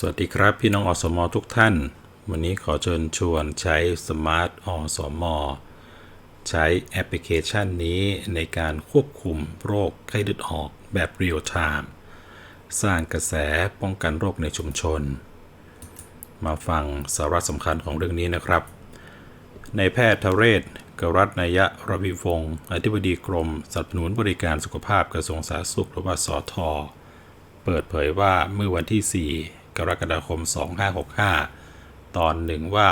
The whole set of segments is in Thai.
สวัสดีครับพี่น้องอสมทุกท่าน วันนี้ขอเชิญชวนใช้สมาร์ทอสมใช้แอปพลิเคชันนี้ในการควบคุมโรคไข้เลือดออกแบบเรียลไทม์สร้างกระแสป้องกันโรคในชุมชน มาฟังสาระสำคัญของเรื่องนี้นะครับ ในแพทย์ทเรศกรัตนายะรวิวงศ์อธิบดีกรมสนับสนุนบริการสุขภาพกระทรวงสาธารณสุขหรือว่าสทเปิดเผยว่าเมื่อวันที่ 4 กรกฎาคม 2565 ตอนหนึ่งว่า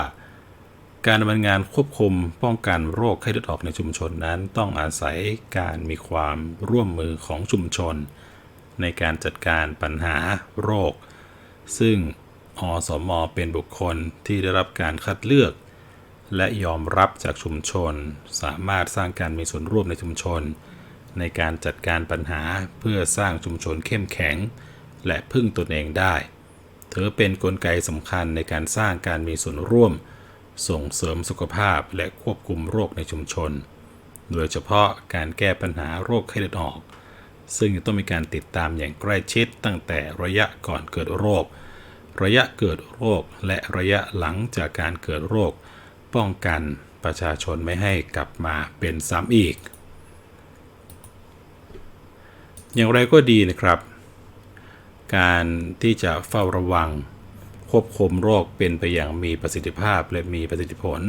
การดำเนินงานควบคุมป้องกันโรคไข้เลือดออกในชุมชนนั้น ต้องอาศัยการมีความร่วมมือของชุมชน ในการจัดการปัญหาโรค ซึ่งอสมเป็นบุคคลที่ได้รับการคัดเลือก และยอมรับจากชุมชน สามารถสร้างการมีส่วนร่วมในชุมชน ในการจัดการปัญหาเพื่อสร้างชุมชนเข้มแข็ง และพึ่งตนเองได้ ถือเป็นนกลไกสำคัญในการสร้างการมีส่วนร่วม ส่งเสริมสุขภาพและควบคุมโรคในชุมชน โดยเฉพาะการแก้ปัญหาโรคไข้เลือดออก ซึ่งต้องมีการติดตามอย่างใกล้ชิดตั้งแต่ระยะก่อนเกิดโรค ระยะเกิดโรคและระยะหลังจากการเกิดโรค ป้องกันประชาชนไม่ให้กลับมาเป็นซ้ำอีก อย่างไรก็ดีนะครับ การที่จะเฝ้าระวัง ควบคุมโรคเป็นไปอย่างมีประสิทธิภาพและมีประสิทธิผล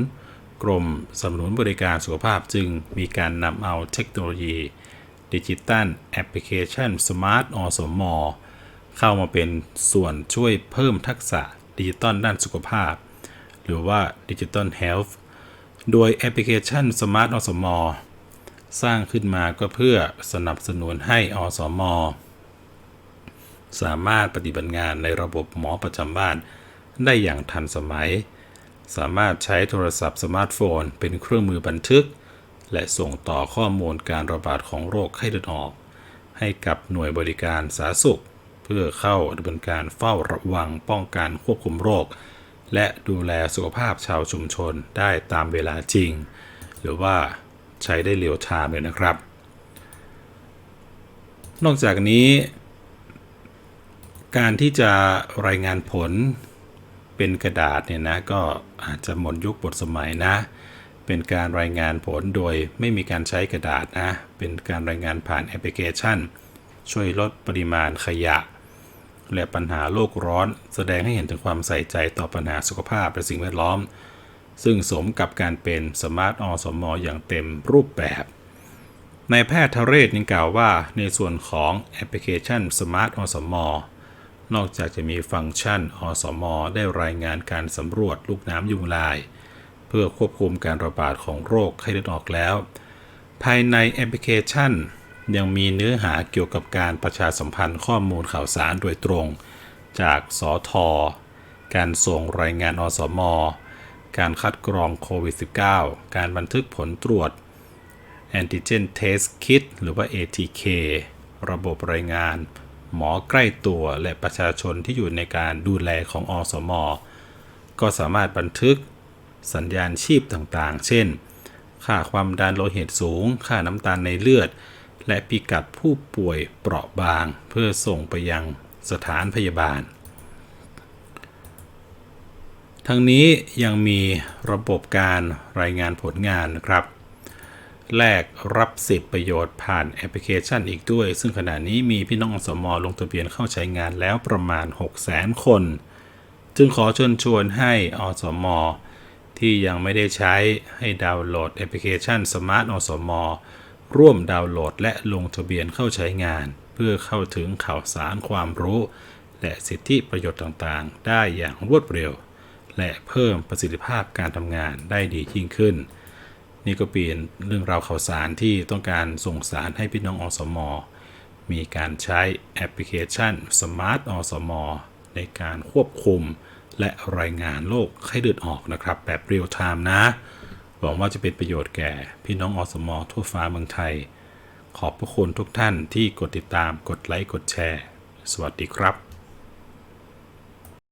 กรมสนับสนุนบริการสุขภาพจึงมีการนำเอาเทคโนโลยีดิจิตัลแอปพลิเคชันสมาร์ทอสมอเข้ามาเป็นส่วนช่วยเพิ่มทักษะดิจิตอลด้านสุขภาพ หรือว่าดิจิตอลเฮลท์โดยแอปพลิเคชันสมาร์ทอสมอสร้างขึ้นมาก็เพื่อสนับสนุนให้อสมอ สามารถปฏิบัติงานในระบบหมอประจำบ้านได้อย่างทันสมัย สามารถใช้โทรศัพท์สมาร์ทโฟน เป็นเครื่องมือบันทึก และส่งต่อข้อมูลการระบาดของโรคไข้เลือดออก ให้กับหน่วยบริการสาธารณสุข เพื่อเข้าดำเนินการเฝ้าระวังป้องกันควบคุมโรค และดูแลสุขภาพชาวชุมชนได้ตามเวลาจริง หรือว่าใช้ได้เร็วไทม์เลยนะครับ นอกจากนี้ การที่จะรายงานผลเป็นกระดาษเนี่ยนะก็อาจจะหมดยุคหมดสมัยนะ เป็นการรายงานผลโดยไม่มีการใช้กระดาษนะ เป็นการรายงานผ่านแอปพลิเคชัน ช่วยลดปริมาณขยะ และปัญหาโลกร้อน แสดงให้เห็นถึงความใส่ใจต่อปัญหาสุขภาพและสิ่งแวดล้อม ซึ่งสมกับการเป็นสมาร์ทอสมออย่างเต็มรูปแบบนายแพทย์ทเรศยังกล่าวว่า ในส่วนของแอปพลิเคชันสมาร์ทอสมอ นอกจากจะมีฟังก์ชันอสมได้รายงานการสำรวจลูกน้ำยุงลาย เพื่อควบคุมการระบาดของโรคไข้เลือดออกแล้ว ภายในแอปพลิเคชัน ยังมีเนื้อหาเกี่ยวกับการประชาสัมพันธ์ข้อมูลข่าวสารโดยตรง จากสอทอการส่งรายงานอสมการคัดกรองโควิด -19 การบันทึกผลตรวจ Antigen Test Kit หรือว่า ATK ระบบรายงาน หมอใกล้ตัวและประชาชนที่อยู่ในการดูแลของอสม ก็สามารถบันทึกสัญญาณชีพต่างๆ เช่น ค่าความดันโลหิตสูง ค่าน้ำตาลในเลือด และพิกัดผู้ป่วยเปราะบาง เพื่อส่งไปยังสถานพยาบาล ทั้งนี้ยังมีระบบการรายงานผลงานนะครับ แลกรับสิทธิประโยชน์ผ่านแอปพลิเคชันอีกด้วย ซึ่งขณะนี้มีพี่น้องอสมอลงทะเบียนเข้าใช้งานแล้วประมาณ 600,000คน จึงขอเชิญชวนให้อสมอที่ยังไม่ได้ใช้ให้ดาวน์โหลดแอปพลิเคชัน Smart อสมอร่วมดาวน์โหลดและลงทะเบียนเข้าใช้งาน เพื่อเข้าถึงข่าวสารความรู้ และสิทธิประโยชน์ต่างๆ ได้อย่างรวดเร็ว และเพิ่มประสิทธิภาพการทำงานได้ดียิ่งขึ้น นี่ก็เป็นเรื่องราวข่าวสารที่ต้องการส่งสารให้พี่น้องอสม มีการใช้แอปพลิเคชัน Smart อสม ในการควบคุมและรายงานโรคไข้เลือดออกนะครับ แบบเรียลไทม์นะ หวังว่าจะเป็นประโยชน์แก่พี่น้องอสม ทั่วฟ้าเมืองไทย ขอบพระคุณทุกท่านที่กดติดตามกดไลค์กดแชร์ สวัสดีครับ